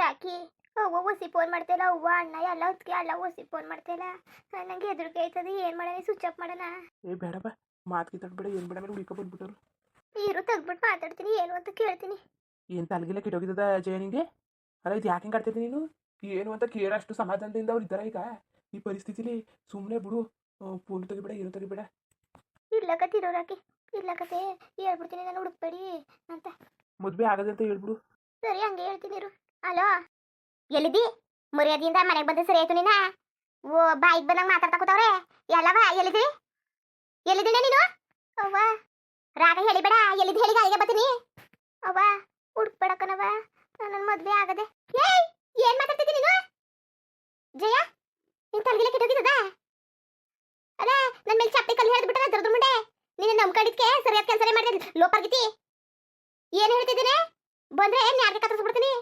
ರಾಕಿ ಅವ್ವ ಒಸಿ ಫೋನ್ ಮಾಡ್ತಿಲ್ಲ ಅವ್ವ ಅಣ್ಣ ಎಲ್ಲ ಹೊತ್ತಿಗೆ ಅಲ್ಲ ಒಸಿ ಫೋನ್ ಮಾಡ್ತಿಲ್ಲ ನಂಗೆ ಹೆದರಿಕೆ ಆಯ್ತದೆ ಏನು ಮಾಡೋಣ ಸ್ವಿಚ್ ಆಫ್ ಮಾಡೋಣ. ಏ ಬೇಡಪ್ಪ ಮಾತು ಕಿತ್ತಾಡ್ಬೇಡ ಏನು ಬೇಡ ಮೇಲೆ ಹುಡುಕ ಬಂದ್ಬಿಟ್ಟರು ನೀರು ತೆಗ್ದ್ಬಿಟ್ಟು ಮಾತಾಡ್ತೀನಿ ಏನು ಅಂತ ಕೇಳ್ತೀನಿ. ಏನು ತಲೆಗಿಲ್ಲ ಕೆಟ್ಟೋಗಿದ್ದದ ಜಯನಿಗೆ ಅಲ್ಲ ಇದು ಯಾಕೆ ಕಟ್ತೀನಿ ನೀನು? ಏನು ಅಂತ ಕೇಳಷ್ಟು ಸಮಾಧಾನದಿಂದ ಅವ್ರು ಇದ್ದಾರ ಈಗ? ಈ ಪರಿಸ್ಥಿತಿಲಿ ಸುಮ್ಮನೆ ಬಿಡು. ಫೋನ್ ತೆಗಿಬೇಡ ಏನು ತೆಗಿಬೇಡ. ಇರ್ಲಕತ್ತಿರೋ ರಾಕಿ. ಕತೆ ಹೇಳ್ಬಿಡ್ತೀನಿ ನಾನು ಹುಡುಕ್ಬೇಡಿ ಅಂತ. ಮದುವೆ ಆಗದೆ ಅಂತ ಹೇಳ್ಬಿಡು. ಸರಿ ಹಂಗೆ ಹೇಳ್ತೀನಿ ಇರು. ಹಲೋ ಎಲ್ಲಿದ್ದಿ ಮರ್ಯಾದೆಯಿಂದ ಮನೆಗೆ ಬಂದ ಸರಿ ಆಯ್ತು ನೀನ? ಓ, ಬಾಯಿಗೆ ಬಂದಂಗ ಮಾತಾಡ್ತಾ ಕೂತವ್ರೆ? ಎಲ್ಲವ, ಎಲ್ಲಿದಿ? ಎಲ್ಲಿದ್ದೀನ ನೀನು? ಅವ್ವ, ರಾಗ ಹೇಳಿಬೇಡ ಎಲ್ಲಿದ್ದು ಹೇಳಿ ಅಲ್ಲಿಗೆ ಬರ್ತೀನಿ ಅವ್ವ ಉಡ್ಬೇಡಕ್ಕನವ ನನ್ನ ಮದ್ವೆ ಆಗದೆ. ಏಯ್, ಏನ್ ಮಾತಾಡ್ತಿದ್ದಿ ನೀನು? ಜಯ, ನಿನ್ ತಲೆಗೆಲ್ಲ ಕೆಟ್ಟೋಗಿದ್ದದ ಅಲ್ಲ ನನ್ನ ಮೇಲೆ ಚಪ್ಪಿ ಕಲ್ಲು ಹಿಡಿದ್ಬಿಟ್ಟ ದುರ್ದು ಮುಂಡೆ ನೀನು ನಂಬ್ಕೊಂಡಿದ್ಕೆ ಸರಿಯಾದ ಕೆಲಸನೇ ಮಾಡಿದೆ ಲೋಪಾಗಿತಿ ಏನು ಹೇಳ್ತಿದ್ದೀನಿ? ಬಂದ್ರೆ ಏನ್ ಯಾರಿಗೆ ಕತ್ತರಿಸ್ಬಿಡ್ತೀನಿ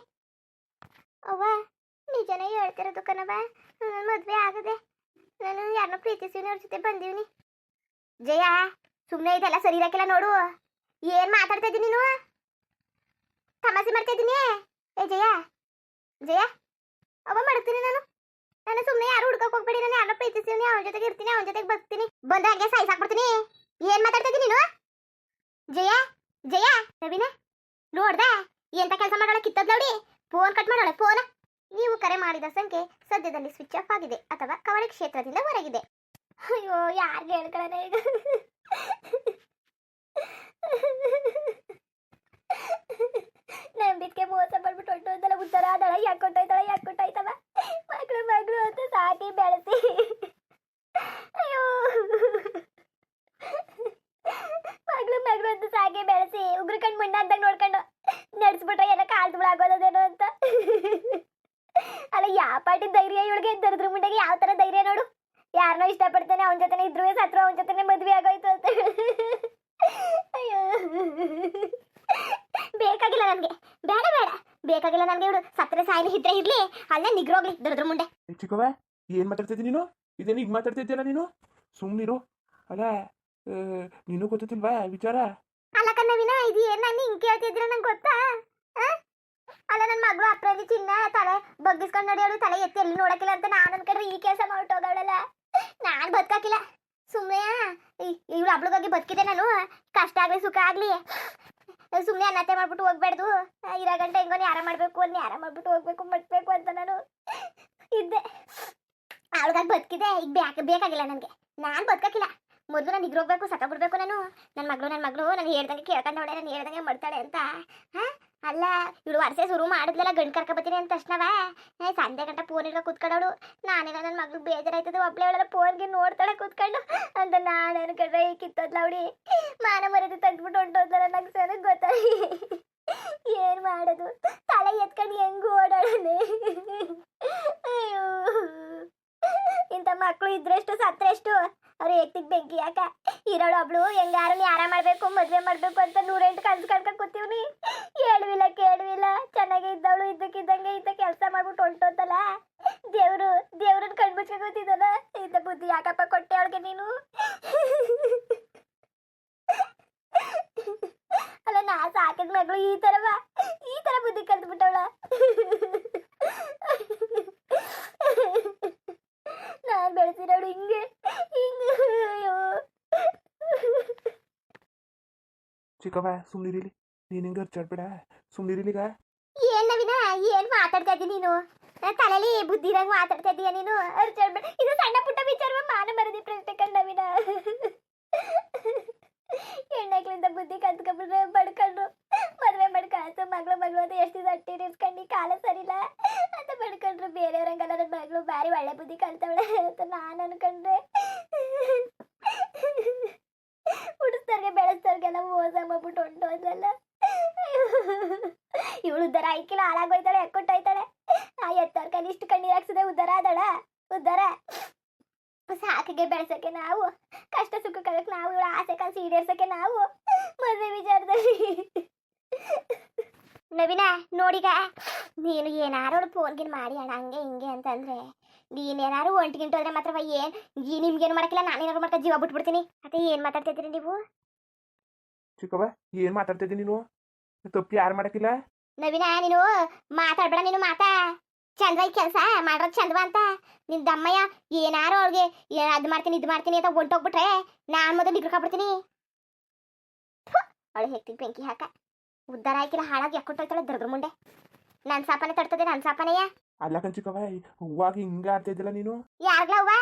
ಅವ್ವ, ನಿಜನೇ ಹೇಳ್ತಿರೋದು ಕಣವ ಮದ್ವೆ ಆಗದೆ. ನಾನು ಯಾರನ್ನ ಪ್ರೀತಿಸಿವ್ನಿ ಅವ್ರ ಜೊತೆ ಬಂದೀವ್ನಿ. ಜಯ ಸುಮ್ಮನೆ ಇದೆಲ್ಲ ಸರಿ ಇರಕ್ಕಿಲ್ಲ ನೋಡು. ಏನ್ ಮಾತಾಡ್ತಾ ಇದ್ದೀನಿ ನೀನು? ತಮಾಷೆ ಮಾಡ್ತಾ ಇದ್ದೀನಿ ಏ, ಜಯ ಜಯ ಅವ ಮಾಡ್ತೀನಿ ನಾನು. ನಾನು ಸುಮ್ಮನೆ ಯಾರು ಹುಡ್ಕಕ್ ಹೋಗ್ಬೇಡಿ, ನಾನು ಯಾರನ್ನ ಪ್ರೀತಿಸಿವ್ನಿ ಅವನ ಜೊತೆಗೆ ಇರ್ತೀನಿ, ಅವನ ಜೊತೆಗೆ ಬರ್ತೀನಿ ಬಂದ ಹಾಗೆ ಸಾಯ್ಸಾಕ್ಬಿಡ್ತೀನಿ ಏನ್ ಮಾತಾಡ್ತಾ ಇದ್ದೀನಿ ನೀನು? ಜಯ ಜಯ, ನವೀನ, ನೋಡ್ದೆ, ಎಂತ ಕೆಲಸ ಮಾಡೋಣ ಕಿತ್ತದ್ ನೋಡಿ. ಫೋನ್ ಕಟ್ ಮಾಡೋಣ ಫೋನ್ ನೀವು ಕರೆ ಮಾಡಿದ ಸಂಖ್ಯೆ ಸದ್ಯದಲ್ಲಿ ಸ್ವಿಚ್ ಆಫ್ ಆಗಿದೆ, ಅಥವಾ ಕವಡೆ ಕ್ಷೇತ್ರದಿಂದ ಹೊರಗಿದೆ. ಅಯ್ಯೋ ಯಾರಿಗೆ ಹೇಳ್ಕೊಳ್ಳೋಣ ಈಗ? ನಂಬಿಕೆ ಮೋಸ ಮಾಡ್ಬಿಟ್ಟು ಹೊಟ್ಟೋದಲ್ಲ ಉತ್ತರ ಆದಳ, ಯಾಕೆ ಕೊಟ್ಟೋಯ್ತಾಳ ಯಾಕೆ ಕೊಟ್ಟೋಯ್ತವ ಮಗಳು ಮಗಳು ಅಂತ ಸಾಕಿ ಬೆಳೆಸಿ. ಅಯ್ಯೋ. ಮಗಳು ಮಗಳು ಅಂತ ಸಾಕಿ ಬೆಳೆಸಿ. ಉಗ್ರ ಕಣ್ ಮಣ್ಣಾದಾಗ ನೋಡ್ಕೊಂಡು ನಡೆಸ್ಬಿಟ್ರೆ ಎಲ್ಲ ಕಾಲ್ದು ಬಿಡಾಗೋದೇನೋ ಅಂತ. ಅಲ್ಲ ಯಾವ ಪಾಟಿ ಧೈರ್ಯ ಇವಳಿಗೆ ದರಿದ್ರ ಮುಂಡೆಗೆ ಯಾವ ತರ ಧೈರ್ಯ ನೋಡು. ಯಾರನ್ನೋ ಇಷ್ಟಪಡ್ತಾನೆ ಅವನ ಜೊತೆನೆ ಇದ್ರು ಸತ್ರ ಅವನ ಜೊತೆನೆ ಮದುವೆ ಆಗೋಯ್ತು ಅಂತ. ಅಯ್ಯೋ. ಬೇಕಾಗಿಲ್ಲ ನನಗೆ. ಬೇಡ ಬೇಡ. ಬೇಕಾಗಿಲ್ಲ ನನಗೆ ಇವಳು. ಸತ್ರ ಸಾಯಿಲಿ ಇದ್ರೆ ಇರ್ಲಿ. ಅಲ್ಲೇ ನಿಗ್ರೋಗ್ಲಿ ದರಿದ್ರ ಮುಂಡೆ ಚಿಕ್ಕವ ಏನು ಮಾತಾಡ್ತಿದ್ದಿ ನೀನು? ಇದೇನು ಈಗ ಮಾತಾಡ್ತಿದ್ದೀಯಲ್ಲ ನೀನು? ಸುಮ್ಮನಿರು ಅಲ್ಲ ನೀನು ಗೊತ್ತಿಲ್ವಾ ವಿಚಾರ? ಅಲ್ಲ ಕಣ್ಣವಿನ ಇದು ಏನ್ ನಾನು ಹಿಂಗ್ ಕೇಳ್ತಿದ್ರೆ ನಂಗೆ ಗೊತ್ತಾ? ಅಲ್ಲ ನನ್ನ ಮಗಳು ಅಪ್ರಲ್ಲಿ ಚಿನ್ನ ತಲೆ ಬಗ್ಗಿಸ್ಕೊಂಡು ನಡೆಯೋಳು ತಲೆ ಎತ್ತಿ ಎಲ್ಲಿ ನೋಡಕ್ಕಿಲ್ಲ ಅಂತ ನಾನು ಅನ್ಕೊಂಡ್ರೆ ಈ ಕೆಲಸ ಮಾಡ್ಬಿಟ್ಟೋದವಳಲ್ಲ ನಾನು ಬದುಕಾಕಿಲ್ಲ. ಸುಮ್ಮನೆ ಇವಳು ಹಬ್ಳಗಾಗಿ ಬದುಕಿದೆ ನಾನು. ಕಷ್ಟ ಆಗ್ಲಿ, ಸುಖ ಆಗ್ಲಿ. ಸುಮ್ಮನೆ ಅನ್ನತೆ ಮಾಡ್ಬಿಟ್ಟು ಹೋಗ್ಬಾರ್ದು ಇರೋ ಗಂಟೆ ಹೆಂಗೋ ನ್ಯಾರ ಮಾಡಬೇಕು ಅಲ್ಲಿ ನ್ಯಾರ ಮಾಡ್ಬಿಟ್ಟು ಹೋಗ್ಬೇಕು, ಮಟ್ಬೇಕು ಅಂತ ನಾನು ಇದ್ದೆ. ಅವಳಗಾಗಿ ಬದುಕಿದೆ. ಈಗ ಬ್ಯಾಕ್, ಬೇಕಾಗಿಲ್ಲ ನನಗೆ. ನಾನು ಬದುಕಾಕಿಲ್ಲ. ಮೊದಲು ನಾನು ಇದ್ರೋಗ್ಬೇಕು ಸತ್ತ ಬಿಡ್ಬೇಕು ನಾನು. ನನ್ನ ಮಗಳು ನನ್ನ ಮಗಳು ನಾನು ಹೇಳ್ದಂಗೆ ಕೇಳ್ಕೊಂಡವಳೆ ನಾನು ಹೇಳ್ದಂಗೆ ಮಾಡ್ತಾಳೆ ಅಂತ. ಹಾ? ಅಲ್ಲ ಇವಳು ವರ್ಷೆ ಶುರು ಮಾಡಿದ್ಲಲ್ಲ, ಗಂಡು ಕರ್ಕೊಬತ್ತೀನಿ ಅಂತ ತಕ್ಷಣವ ಸಂಜೆ ಗಂಟ ಫೋನ್ ಇರೋ ಕೂತ್ಕೊಂಡವಳು. ನಾನೇನೋ ನನ್ನ ಮಗಳು ಬೇಜಾರಾಯ್ತದ, ಒಬ್ಳೆ ಫೋನ್ ಫೋನ್ಗೆ ನೋಡ್ತಾಳೆ ಕೂತ್ಕೊಂಡು. ಅಂತ ನಾನು ಅನ್ಕೊಂಡ್ರೆ ಈ ಲೌಡಿ ಅವಳಿ. ಮಾನ ಮರ್ಯಾದೆ ತೆಗ್ದ್ಬಿಟ್ಟು ಹೊಂಟೋದ್ಲ ನಂಗೆ ಸರಿ ಗೊತ್ತಾಗಿ ಏನ್ ಮಾಡೋದು? ತಲೆ ಎತ್ಕೊಂಡು ಹೆಂಗ್ ಓಡಾಡೋಣ ಅಯ್ಯೋ. ಇಂಥ ಮಕ್ಕಳು ಇದ್ರೆಷ್ಟು, ಸತ್ರೆಷ್ಟು? ಅವ್ರ ಎತ್ತಿಗೆ ಬೆಂಕಿ ಯಾಕ? ಇರೋಳು ಒಬ್ಳು, ಹೆಂಗಾರು ಯಾರ ಮಾಡ್ಬೇಕು, ಮದ್ವೆ ಮಾಡ್ಬೇಕು ಅಂತ ನೂರೆಂಟು ಕನ್ಸು ಕಣ್ಕ ಕೂತೀವ್ನಿ ಹೇಳುವಿಲ್ಲ ಕೇಳುವಿಲ್ಲ ಚೆನ್ನಾಗಿ ಇದ್ದವಳು, ಇದ್ದಕ್ಕಿದ್ದಂಗೆ ಇದ್ದ ಕೆಲಸ ಮಾಡ್ಬಿಟ್ಟು ಹೊಂಟೋತಲ್ಲ? ದೇವ್ರು, ದೇವ್ರನ್ನ ಕಣ್ಮುಚ್ಕ ಕೂತಿದ್ದಲ್ಲ ಇಂಥ ಬುದ್ಧಿ ಯಾಕಪ್ಪ ಕೊಟ್ಟೆ ಅವಳಿಗೆ ನೀನು? ಅಲ್ಲ, ನಾ ಸಾಕಿದ ಮಗಳು ಈ ತರವಾ ಈ ತರ ಬುದ್ಧಿ ಕಲ್ತ್ಬಿಟ್ಟವಳ. ಬೆಳೆಸಿರೋಳು ಹಿಂಗೆ ಹಿಂಗೆ ಅಯ್ಯೋ ಚಿಕ್ಕವ ಸುಮ್ಮನಿರಿಲಿ ನೀನು ಹಿಂಗೆ ಹರ್ಚಾಡ್ಬೇಡ. ಸುಮ್ಮನಿರಿಲಿಗ ಏನ್ ನವೀನ ಏನ್ ಮಾತಾಡ್ತಾ ಇದ್ದೀನಿ ನೀನು? ತಲೆಯಲ್ಲಿ ಬುದ್ಧಿ ಇರಂಗ್ ಮಾತಾಡ್ತಾ ಇದೀಯ ನೀನು? ಅರ್ಚಾಡ್ಬೇಡ ಇದು ಸಣ್ಣ ಪುಟ್ಟ ವಿಚಾರ ಮಾನ ಮರದಿ ಪ್ರಶ್ನೆ ಕಂಡ ನವೀನ. ಹೆಣ್ಣಕ್ಳಿಂದ ಬುದ್ಧಿ ಕಲ್ತ್ಕೊಂಡ್ಬಿಟ್ರೆ ಬಡ್ಕೊಂಡ್ರು. ಮದ್ವೆ ಮಾಡ್ಕಾಯ್ತು ಮಗಳು ಮಗಳು ಅಂತ ಎಷ್ಟು ಅಟ್ಟಿ ಇರ್ಸ್ಕೊಂಡು ಕಾಲ ಸರಿಲ್ಲ. ಬೇರೆಯವ್ರ ಬೇರೆಯವ್ರಂಗಲ್ಲ ನನ್ನ ಮಗಳು ಭಾರಿ ಒಳ್ಳೆ ಬುದ್ಧಿ ಕಲ್ತವಳೆ ಅಂತ ನಾನು ಅನ್ಕೊಂಡ್ರೆ. ಹುಡುಸ್ತಾರ್ಗೆ ಬೆಳೆಸ್ತಾರ್ಗೆಲ್ಲ ಮೋಸ ಮಾಡ್ಬಿಟ್ಟು ಹೊಂಟೋದ್ರಲ್ಲ ಇವಳು ಉದ್ದಾರ ಐಕಿಲ್ಲ ಹಾಳಾಗೋಯ್ತಾಳೆ, ಎಕ್ಕೊಟ್ಟೋಯ್ತಾಳೆ. ಆ ಎತ್ತವ್ರ ಕಲ್ಲಿ ಇಷ್ಟು ಕಣ್ಣೀರ್ ಹಾಕ್ಸಿದ್ರೆ ಉದ್ದಾರ ಆದಳ? ಉದ್ದಾರ? ಸಾಕಿಗೆ ಬೆಳ್ಸಕ್ಕೆ ನಾವು, ಕಷ್ಟ ಸುಖ ಕಲಕ್ಕೆ ನಾವು, ಇವಳು ಆಸೆ ಕನಸು ಈಡೇರ್ಸಕ್ಕೆ ನಾವು, ಮದುವೆ ವಿಚಾರದಲ್ಲಿ. ನವೀನ, ನೋಡಿಗ? ನೀನು ಏನಾರು ಫೋನ್ಗಿನ್ ಮಾಡಿ ಅಣ್ಣ ಹಂಗೆ ಹಿಂಗೆ ಅಂತಂದ್ರೆ ನೀನೇನಾರು ಒಂಟಿಗಿಂಟು ಹೋದ್ರೆ ಮಾತ್ರ ಏನ್ ಈ ನಿಮ್ಗೇನು ಮಾಡಕ್ಕಿಲ್ಲ ನಾನೇನಾರು ಮಾಡ್ಕೊ ಜೀವ ಬಿಟ್ಬಿಡ್ತೀನಿ. ಅದೇ ಏನ್ ಮಾತಾಡ್ತಿದ್ರಿ ನೀವು? ಚಿಕ್ಕವ ಏನು ಮಾತಾಡ್ತಿದ್ದಿ ನೀನು? ತಪ್ಪು ಯಾರು ಮಾಡಕ್ಕಿಲ್ಲ? ನವೀನ ನೀನು ಮಾತಾಡ್ಬೇಡ ನೀನು ಮಾತಾ. ಚಂದ ಈ ಕೆಲಸ ಮಾಡೋದು ಚಂದವ ಅಂತ. ನಿನ್ ದಮ್ಮಯ್ಯ ಏನಾರು ಅವ್ಳಿಗೆ ಅದ್ ಮಾಡ್ತೀನಿ ಇದು ಮಾಡ್ತೀನಿ ಅಂತ ಹೊಂಟೋಗ್ಬಿಟ್ರೆ ನಾನ್ ಮೊದಲು ನಿಗ್ರಕಾಬಿಡ್ತೀನಿ ಅವಳು ಹೆಕ್ತಿಗೆ ಬೆಂಕಿ ಹಾಕ. ಉದ್ದಾರ ಹಾಕಿಲ್ಲ ಹಾಳಾಗಿ ಯಾಕೊಟ್ಟೋಯ್ತಾಳೆ ದರ್ದ್ರ ಮುಂಡೆ. ನನ್ ಸಾಪನೆ ತಡ್ತದೆ ನನ್ ಸಾಪನೆಯ ಅಲ್ಲ ಕಂಚಿಕವ ಹೂವಾಗ ಹಿಂಗ ಆಡ್ತಾ ಇದ್ದಿಲ್ಲ ನೀನು? ಯಾರ್ಗ್ಲವ್ವ?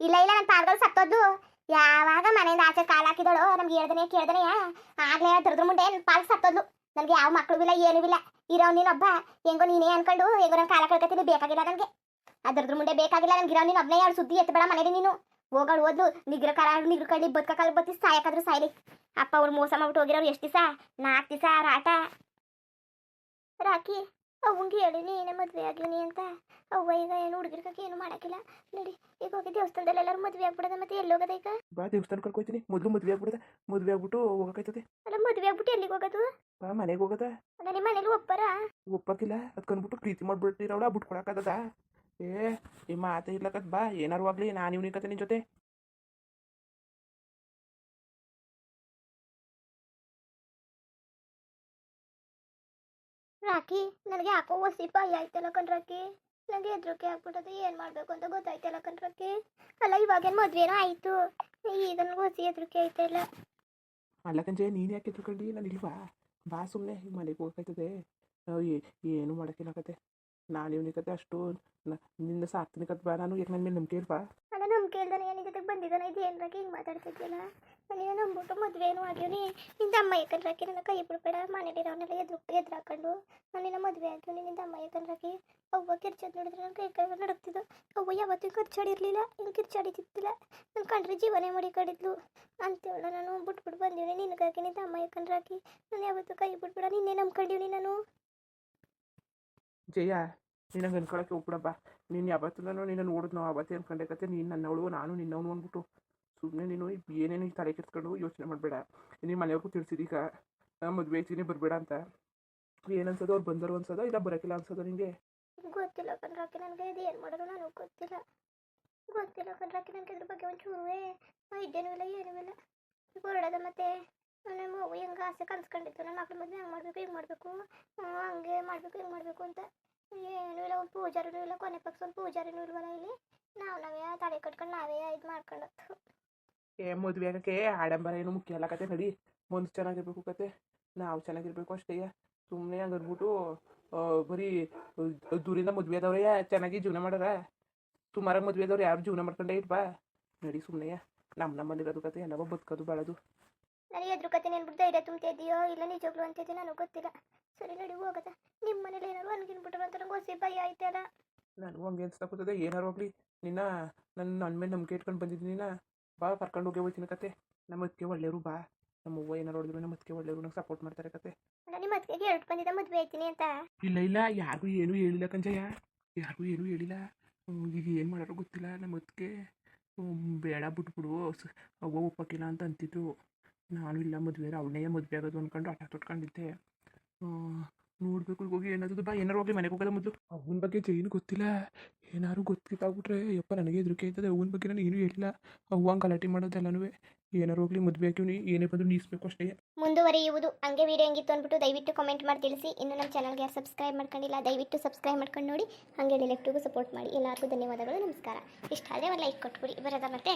ಇಲ್ಲ ಇಲ್ಲ ನನ್ನ ಪಾರ್ಗಳು ಸತ್ತೋದು ಯಾವಾಗ ಮನೆಯಿಂದ ಆಚೆ ಕಾಲ ಹಾಕಿದಳು ನಮ್ಗೆ ಹೇಳ್ದನೆ ಕೇಳ್ದನೆಯ ಆಗ್ಲೇ ದರ್ದ್ರ ಮುಂಡೆ ನನ್ ಪಾಲ್ ಸತ್ತೋದ್ಲು. ನನ್ಗೆ ಯಾವ ಮಕ್ಳು ಇಲ್ಲ ಏನೂ ಇಲ್ಲ. ಇರೋ ನೀನೊಬ್ಬ ಹೆಂಗೋ ನೀನೇ ಅನ್ಕೊಂಡು ಹೆಂಗೋ ನನ್ನ ಕಾಲ ಕಳ್ಕೊತೀನಿ ಬೇಕಾಗಿಲ್ಲ ನನಗೆ. ದುರ್ದ್ರ ಮುಂದೆ ಬೇಕಾಗಿಲ್ಲ ನನ್ಗೆ ಇರೋ ನೀನು ಒಬ್ಬನೇ ಯಾರು ಸುದ್ದಿ ಎತ್ತಬೇಡ ಮನೇಲಿ ನೀನು. ಹೋಗಳು ಓದ್ಲು ನಿಗ್ರ ಕಾಲ ನಿಗ್ರ ಕಳ್ಳಿ ಬದುಕ ಕಾಲ ಬತ್ತಿ ಸಾಯಕಾದ್ರೂ ಸಾಯ್ಲಿ. ಅಪ್ಪ ಅವ್ರು ಮೋಸ ಮಾಡ್ಬಿಟ್ಟು ಹೋಗಿರೋರು ಎಷ್ಟು ದಿವಸ? ನಾಲ್ಕು ದಿವಸ ರಾಟ. ರಾಕಿ. ಅವಂಗೆ ಹೇಳಿನಿ ಏನೇ ಮದುವೆ ಆಗಿವನಿ ಅಂತ. ಅವ್ವ ಈಗ ಏನು ಹುಡುಗಿರ್ಕಕ್ಕೆ ಏನು ಮಾಡಕ್ಕಿಲ್ಲ. ನಡಿ ಈಗ ಹೋಗಿ ದೇವಸ್ಥಾನದಲ್ಲಿ ಎಲ್ಲರೂ ಮದ್ವೆ ಆಗ್ಬಿಡದ ಮತ್ತೆ ಎಲ್ಲಿ ಹೋಗೋದ ಈಗ? ಬಾ ದೇವಸ್ಥಾನ ಕರ್ಕೊಯ್ತೀನಿ. ಮೊದಲು ಮದ್ವೆ ಆಗ್ಬಿಡದ ಮದ್ವೆ ಆಗ್ಬಿಟ್ಟು ಹೋಗಕೈತದೆ ಅಲ್ಲ ಮದ್ವೆ ಆಗ್ಬಿಟ್ಟು ಎಲ್ಲಿಗೆ ಹೋಗೋದು? ಬಾ ಮನೆಗೆ ಹೋಗದ. ಅಲ್ಲ ನಿಮ್ಮ ಮನೇಲಿ ಒಪ್ಪರ ಒಪ್ಪಕ್ಕಿಲ್ಲ ಅದ್ಕೊಂಡ್ಬಿಟ್ಟು ಪ್ರೀತಿ ಮಾಡ್ಬಿಟ್ಟಿರವಳ ಬಿಟ್ಕೊಳಕ್ಕಾಗದ. ಏ ಈ ಮಾತೇ ಇರ್ಲಕತ್ ಬಾ ಏನಾರು ಆಗ್ಲಿ ನಾನು ಇವ್ನಿಗೆ ಕತೆ ನಿನ್ ಜೊತೆ. ರಾಕಿ ನನಗೆ ಯಾಕೋ ಒಸಿ ಭಯ ಆಯ್ತಲ್ಲ ಕಣ್ರಾಕಿ ನನಗೆ ಹೆದ್ರಿಕೆ ಆಗ್ಬಿಟ್ಟದೆ ಏನು ಮಾಡಬೇಕು ಅಂತ ಗೊತ್ತಾಯ್ತಲ್ಲ ಕಣ್ರಾಕಿ ಅಲ್ಲ ಇವಾಗೇನು ಮದುವೆನೋ ಆಯಿತು. ಈಗ ನನಗೆ ಒಸಿ ಹೆದ್ರಿಕೆ ಆಯ್ತಲ್ಲ ಅಲ್ಲ ಕಂಜೆ ನೀನು ಯಾಕೆ ತಿಳ್ಕೊಂಡಿ ನಾನು ಇಲ್ವಾ ಬಾ. ಸುಮ್ಮನೆ ಹಿಂಗೆ ಮನೆಗೆ ಹೋಗಕ್ಕಾಯ್ತದೆ ನಾವು ಏನು ಮಾಡೋಕ್ಕಿಲ್ಲ ಕತೆ ನಾನು ಇವನಿ ಕತೆ ಅಷ್ಟು ನಿನ್ನ ಸಾಕ್ತೀನಿ ಕತ್ ಬಾ. ನಾನು ಯಾಕೆ ನನ್ನ ಮೇಲೆ ನಂಬಿಕೆ ಇಲ್ವಾ? ಅಲ್ಲ ನಂಬಿಕೆ ಇಲ್ದಾನೆ ಏನ್ ಜೊತೆಗೆ ಬಂದಿದ್ದಾನೆ ಇದು ಏನ್ರಾಕಿ ಹಿಂಗೆ ಮಾತಾಡ್ತಿದ್ಯಲ್ಲ? ನೀನು ನಂಬಿಟ್ಟು ಮದುವೆನೂ ಆಗ್ಯವನಿ ನಿಂದ ಅಮ್ಮ ಯಾಕಂದ್ರಾಕಿ ನನ್ನ ಕೈ ಬಿಡ್ಬೇಡ ಮನೇಲಿರೋನೆಲ್ಲ ಎದ್ರು ಎದ್ರು ಹಾಕೊಂಡು ನಾನು ನಿನ್ನ ಮದುವೆ ಆಗ್ಯವನಿ ನಿಂದ ಅಮ್ಮ ಯಾಕಂದ್ರಾಕಿ ಅವ್ವ ಕಿರ್ಚೋದು ನೋಡಿದ್ರೆ ನನ್ನ ಕೈ ಕೈ ನಡುಕ್ತಿದ್ದು ಅವ್ವ ಯಾವತ್ತೂ ಕಿರ್ಚಾಡಿರ್ಲಿಲ್ಲ, ಹಿಂಗೆ ಕಿರ್ಚಾಡಿತಿದ್ದಿಲ್ಲ. ನನ್ನ ಕಂಡ್ರೆ ಜೀವನೇ ಮಾಡಿ ಕಡಿದ್ಲು ಅಂತೇಳ ನಾನು ಬಿಟ್ಬಿಟ್ಟು ಬಂದೀನಿ ನಿನಗಾಗಿ ನಿಂದ ಅಮ್ಮ ಯಾಕಂದ್ರಾಕಿ ನಾನು ಯಾವತ್ತು ಕೈ ಬಿಡ್ಬೇಡ ನಿನ್ನೆ ನಂಬ್ಕೊಂಡಿವ್ನಿ ನಾನು. ಜಯ ನಿನ್ನ ಅನ್ಕೊಳಕ್ಕೆ ಹೋಗ್ಬಿಡಪ್ಪ. ನೀನು ಯಾವತ್ತೂ ನಾನು ನಿನ್ನ ನೋಡಿದ್ನೋ ಅವತ್ತೇ ಅನ್ಕೊಂಡೆ ಕತೆ. ನೀನು ನನ್ನವಳು, ನಾನು ನಿನ್ನವನು ಅಂದ್ಬಿಟ್ಟು ಸುಮ್ಮನೆ ನೀನು ಏನೇನು ಈ ತಲೆ ಕೆತ್ಕೊಂಡು ಯೋಚನೆ ಮಾಡಬೇಡ. ನೀನು ಮನೆಯವ್ರಿಗೂ ತಿಳಿಸಿದೀಗ ಮದುವೆ ಐತಿನಿ ಬರಬೇಡ ಅಂತ. ಏನು ಅನ್ಸೋದು ಅವ್ರು ಬಂದರು ಅನ್ಸೋದು ಇಲ್ಲ ಬರೋಕ್ಕಿಲ್ಲ ಅನ್ಸೋದು ನಿನಗೆ ಗೊತ್ತಿಲ್ಲ ಕಣ್ರಾಕಿ, ನನಗೆ ಇದು ಏನು ಮಾಡೋದು ನನಗೆ ಗೊತ್ತಿಲ್ಲ. ಗೊತ್ತಿಲ್ಲ ಕಣ್ರಾಕಿ, ನನಗೆ ಇದ್ರ ಬಗ್ಗೆ ಒಂಚೂರುವೇ ಇದ್ದೇನೂ ಇಲ್ಲ, ಏನೂ ಇಲ್ಲ. ಹೊರಡೋದ ಮತ್ತೆ. ನಮ್ಮ ಅವ್ವ ಹೆಂಗೆ ಆಸೆ ಕನ್ಸ್ಕೊಂಡಿತ್ತು, ನನ್ನ ಮಕ್ಳ ಮದುವೆ ಹೆಂಗೆ ಮಾಡಬೇಕು, ಹಿಂಗೆ ಮಾಡಬೇಕು? ಹಂಗೆ ಮಾಡಬೇಕು, ಹಿಂಗೆ ಮಾಡಬೇಕು ಅಂತ. ಏನೂ ಇಲ್ಲ, ಒಂದು ಪೂಜಾರಿನೂ ಇಲ್ಲ, ಕೊನೆ ಪಕ್ಷ ಒಂದು ಪೂಜಾರಿನೂ ಇಲ್ವಲ್ಲ ಇಲ್ಲಿ? ನಾವು ನಾವೇ ತಲೆ ಕಟ್ಕೊಂಡು ನಾವೇ ಇದು ಮಾಡ್ಕೊಂಡು ಏ ಮದುವೆ ಆಗಕ್ಕೆ ಆಡಂಬರ ಏನು ಮುಖ್ಯ ಅಲ್ಲ ಕತೆ ನಡಿ. ಮುಂದೆ ಚೆನ್ನಾಗಿರ್ಬೇಕು ಕತೆ. ನಾವು ಚೆನ್ನಾಗಿರ್ಬೇಕು ಅಷ್ಟೇ. ಸುಮ್ಮನೆ ಹಂಗೆ ಅಂದ್ಬಿಟ್ಟು ಬರೀ ದೂರಿಂದ ಮದುವೆ ಆದವ್ರೆ ಚೆನ್ನಾಗಿ ಜೀವನ ಮಾಡಾರ. ಸುಮಾರಾಗಿ ಮದುವೆ ಆದವ್ರು ಯಾರು ಜೀವನ ಮಾಡ್ಕೊಂಡೇ ಬಾ ನಡಿ ಸುಮ್ಮನೆ ನಮ್ಮ ನಮ್ಮಲ್ಲಿರೋದು ಕತೆ ಎಲ್ಲವೋ ಬದುಕೋದು ಬಾಳೋದು. ನನಗೆ ಎದುರು ಕತೆ ನೆನ್ಬಿಟ್ಟು ಧೈರ್ಯ ತುಂಬ್ತಾ ಇದೆಯೋ ಇಲ್ಲ ನಿಜವಾಗ್ಲು ಅಂತಿದ್ದೆ ನನಗೆ ಗೊತ್ತಿಲ್ಲ. ಸರಿ ನಡಿ ಹೋಗದ. ನಿಮ್ಮ ಮನೇಲಿ ಏನಾರು ಅನ್ಗಿನ್ಬಿಟ್ರು ಅಂತ ನಂಗೆ ಹೊಸಿ ಭಯ ಆಯ್ತಲ್ಲ. ನನಗೂ ಹಂಗೆ ಅನ್ಸ್ತಾ ಕೂತದೆ. ಏನಾರು ಹೋಗ್ಲಿ ನಿನ್ನ ನನ್ನ ನನ್ನ ಮೇಲೆ ನಂಬಿಕೆ ಇಟ್ಕೊಂಡು ಬಂದಿದ್ದೀನಿ ಬಾ ಕರ್ಕೊಂಡು ಹೋಗಿ ಹೋಗ್ತೀನಿ ಕತೆ. ನಮ್ಮ ಅದಕ್ಕೆ ಒಳ್ಳೆಯವರು ಬಾ. ನಮ್ಮ ಅವ್ವ ಏನಾರು ಹೊಡೆದ್ರು ನಮ್ಮ ಅದಕ್ಕೆ ಒಳ್ಳೆಯವರು ನಂಗೆ ಸಪೋರ್ಟ್ ಮಾಡ್ತಾರೆ ಕತೆ. ನಿಮ್ಮ ಅತ್ತಿಗೆ ಹೇಳ್ಬಿಟ್ಟು ಬಂದಿದ್ದ ಮದುವೆ ಆಯ್ತೀನಿ ಅಂತ. ಇಲ್ಲ ಇಲ್ಲ ಯಾರಿಗೂ ಏನೂ ಹೇಳಿಲ್ಲ ಕಂಜಯ್ಯ. ಯಾರಿಗೂ ಏನೂ ಹೇಳಿಲ್ಲ. ಈಗ ಏನು ಮಾಡೋರು ಗೊತ್ತಿಲ್ಲ ನಮ್ಮ ಅದಕ್ಕೆ ಬೇಡ ಬಿಟ್ಬಿಡು. ಅವ್ವ ಒಪ್ಪಕ್ಕಿಲ್ಲ ಅಂತ ಅಂತಿದ್ರು ನಾನು ಇಲ್ಲ ಮದುವೆ ಅವಳನ್ನೇ ಮದುವೆ ಆಗೋದು ಅಂದ್ಕೊಂಡು ಆಟ ತೊಟ್ಕೊಂಡಿದ್ದೆ. ನೋಡ್ಬೇಕು ಈಗ ಹೋಗಿ ಏನಾದ್ರು ಬಾ ಏನಾರು ಹೋಗ್ಲಿ ಮನೆಗೆ ಹೋಗೋದ ಮೊದಲು. ಅವನ ಬಗ್ಗೆ ಏನು ಗೊತ್ತಿಲ್ಲ. ಏನಾರು ಗೊತ್ತಿದ್ದಾಗ್ಬಿಟ್ರೆ ಯಪ್ಪ ನನಗೆ ಹೆದರಿಕೆ ಆಯ್ತದೆ. ಅವನ ಬಗ್ಗೆ ನಾನು ಏನೂ ಹೇಳಿಲ್ಲ. ಅವ್ವ ಹಂಗೆ ಗಲಾಟೆ ಮಾಡೋದೆಲ್ಲನೂ. ಏನಾರು ಹೋಗ್ಲಿ ಮದುವೆ ಹಾಕಿವ್ನಿ ಏನೇ ಬಂದ್ರು ನೀಸ್ಬೇಕು ಅಷ್ಟೇ. ಮುಂದುವರಿಯುವುದು ಹಂಗೆ ವಿಡಿಯೋ ಹೆಂಗಿತ್ತು ಅಂದ್ಬಿಟ್ಟು ದಯವಿಟ್ಟು ಕಮೆಂಟ್ ಮಾಡಿ ತಿಳಿಸಿ. ಇನ್ನು ನಮ್ಮ ಚಾನಲ್ಗೆ ಯಾರು ಸಬ್ಸ್ಕ್ರೈಬ್ ಮಾಡ್ಕೊಂಡಿಲ್ಲ ದಯವಿಟ್ಟು ಸಬ್ಸ್ಕ್ರೈಬ್ ಮಾಡ್ಕೊಂಡು ನೋಡಿ. ಹಾಗೆ ಲೆಫ್ಟಿಗೂ ಸಪೋರ್ಟ್ ಮಾಡಿ. ಎಲ್ಲರಿಗೂ ಧನ್ಯವಾದಗಳು ನಮಸ್ಕಾರ. ಇಷ್ಟ ಆದರೆ ಒಂದು ಲೈಕ್ ಕೊಟ್ಬಿಡಿ. ಬರೋದ ಮತ್ತೆ.